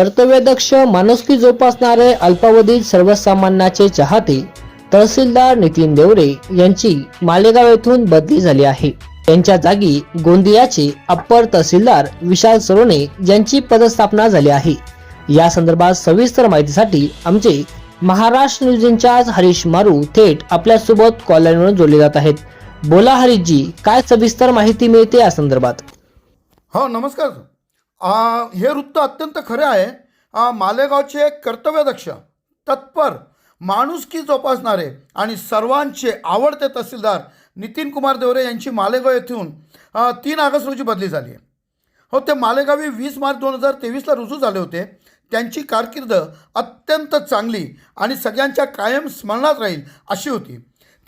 कर्तव्यदक्ष माणुसकी जोपासणारे अल्पावधीत सर्वसामान्याचे चाहते तहसीलदार नितीन देवरे यांची मालेगाव येथून बदली झाली आहे. त्यांच्या जागी गोंदियाचे अप्पर तहसीलदार विशाल सरोने यांची पदस्थापना झाली आहे. या संदर्भात सविस्तर माहितीसाठी आमचे महाराष्ट्र न्यूज इंचार्ज हरीश मारू थेट आपल्यासोबत कॉलरवरून जोडले जात आहेत. बोला हरीशजी काय सविस्तर माहिती मिळते या संदर्भात? हो नमस्कार हे वृत्त अत्यंत खरे आहे. मालेगावचे कर्तव्यदक्ष तत्पर माणुसकी जोपासणारे आणि सर्वांचे आवडते तहसीलदार नितीन कुमार देवरे यांची मालेगाव येथून तीन ऑगस्ट रोजी बदली झाली. आहे हो ते मालेगावी वीस मार्च दोन हजार तेवीसला रुजू झाले होते. त्यांची कारकीर्द अत्यंत चांगली आणि सगळ्यांच्या कायम स्मरणात राहील अशी होती.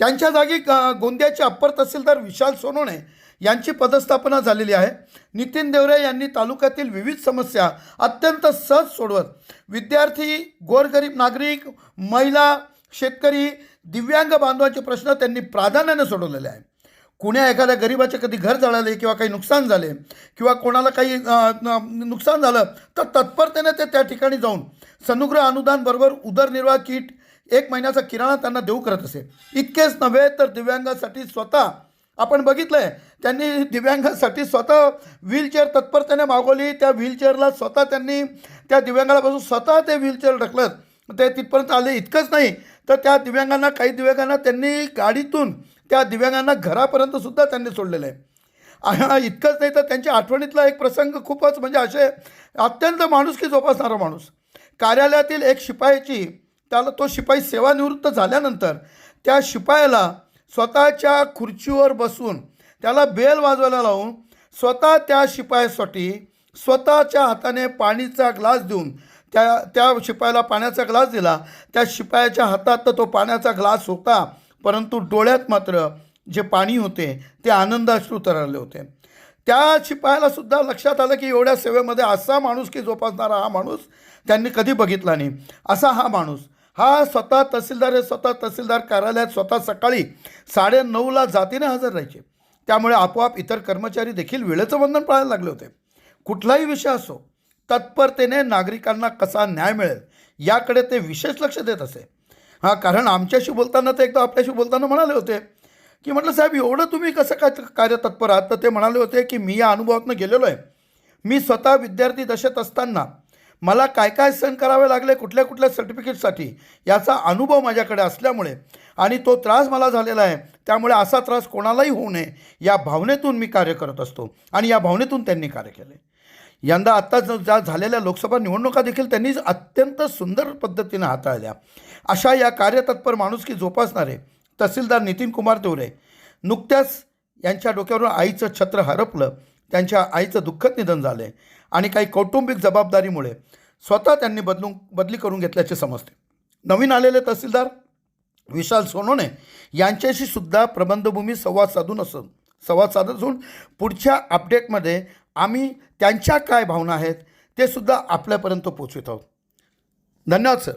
त्यांच्या जागी गोंदियाचे अप्पर तहसीलदार विशाल सोनोणे यांची पदस्थापना झालेली आहे. नितीन देवरे यांनी तालुक्यातील विविध समस्या अत्यंत सहज सोडवत विद्यार्थी गोरगरीब नागरिक महिला शेतकरी दिव्यांग बांधवांचे प्रश्न त्यांनी प्राधान्याने सोडवलेले आहे कुण्या एखाद्या गरिबाचे कधी घर जळाले किंवा काही नुकसान झाले किंवा कोणाला काही नुकसान झालं तर तत्परतेने ते त्या ठिकाणी जाऊन सनुग्रह अनुदानबरोबर उदरनिर्वाह किट एक महिन्याचा किराणा त्यांना देऊ करत असे. इतकेच नव्हे तर दिव्यांगासाठी स्वतः आपण बघितलं आहे त्यांनी दिव्यांगासाठी स्वतः व्हीलचेअर तत्परतेने मागवली. त्या व्हीलचेअरला स्वतः त्यांनी त्या दिव्यांगाला बसून स्वतः ते व्हीलचेअर ढकलत. ते तिथपर्यंत आले इतकंच नाही. तर त्या दिव्यांगांना काही दिव्यांगांना त्यांनी गाडीतून त्या दिव्यांगांना घरापर्यंत सुद्धा त्यांनी सोडलेलं आहे. इतकंच नाही तर त्यांच्या आठवणीतला एक प्रसंग खूपच म्हणजे असे अत्यंत माणुसकी जोपासणारा माणूस. कार्यालयातील एक शिपायाची त्याला तो शिपाई सेवानिवृत्त झाल्यानंतर त्या शिपायाला स्वतःच्या खुर्चीवर बसून त्याला बेल वाजवायला लावून स्वतः त्या शिपायासाठी स्वतःच्या हाताने पाणीचा ग्लास देऊन त्या त्या शिपायाला पाण्याचा ग्लास दिला. त्या शिपायाच्या हातात तर तो पाण्याचा ग्लास होता परंतु डोळ्यात मात्र जे पाणी होते ते आनंदाश्रू तरळले होते. त्या शिपायाला सुद्धा लक्षात आलं की एवढ्या सेवेमध्ये असा माणूस की जोपासणारा हा माणूस त्यांनी कधी बघितला नाही. असा हा माणूस हा स्वतः तहसीलदार हे स्वतः तहसीलदार कार्यालयात स्वतः सकाळी साडेनऊला जातीने हजर राहायचे. त्यामुळे आपोआप इतर कर्मचारी देखील वेळेचं बंधन पाळायला लागले होते. कुठलाही विषय असो तत्परतेने नागरिकांना कसा न्याय मिळेल याकडे ते विशेष लक्ष देत असे. हां कारण आमच्याशी बोलताना ते एकदा आपल्याशी बोलताना म्हणाले होते की म्हटलं साहेब एवढं तुम्ही कसं काय कार्य तत्पर आहात? तर ते म्हणाले होते की मी या अनुभवातून गेलेलो आहे. मी स्वतः विद्यार्थी दशेत असताना मला काय काय सहन करावे लागले कुठल्या कुठल्या सर्टिफिकेटसाठी याचा अनुभव माझ्याकडे असल्यामुळे. आणि तो त्रास मला झालेला आहे. त्यामुळे असा त्रास कोणालाही होऊ नये. या भावनेतून मी कार्य करत असतो. आणि या भावनेतून त्यांनी कार्य केले. यंदा आत्ता ज्या झालेल्या लोकसभा निवडणुका देखील त्यांनी अत्यंत सुंदर पद्धतीनं हाताळल्या. अशा या कार्यतत्पर माणुसकी जोपासणारे तहसीलदार नितीन कुमार देवरे नुकत्याच यांच्या डोक्यावरून आईचं छत्र हरपलं. त्यांच्या आईचं दुःखद निधन झालं. आहे आणि काही कौटुंबिक जबाबदारीमुळे स्वतः त्यांनी बदलून बदली करून घेतल्याचे समजते. नवीन आलेले तहसीलदार विशाल सोनोने यांच्याशी सुद्धा प्रबंधभूमी संवाद साधून असून संवाद साधत असून पुढच्या अपडेटमध्ये आम्ही त्यांच्या काय भावना आहेत ते सुद्धा आपल्यापर्यंत पोचवित आहोत. धन्यवाद सर.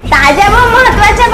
ताज्या व महत्त्वाच्या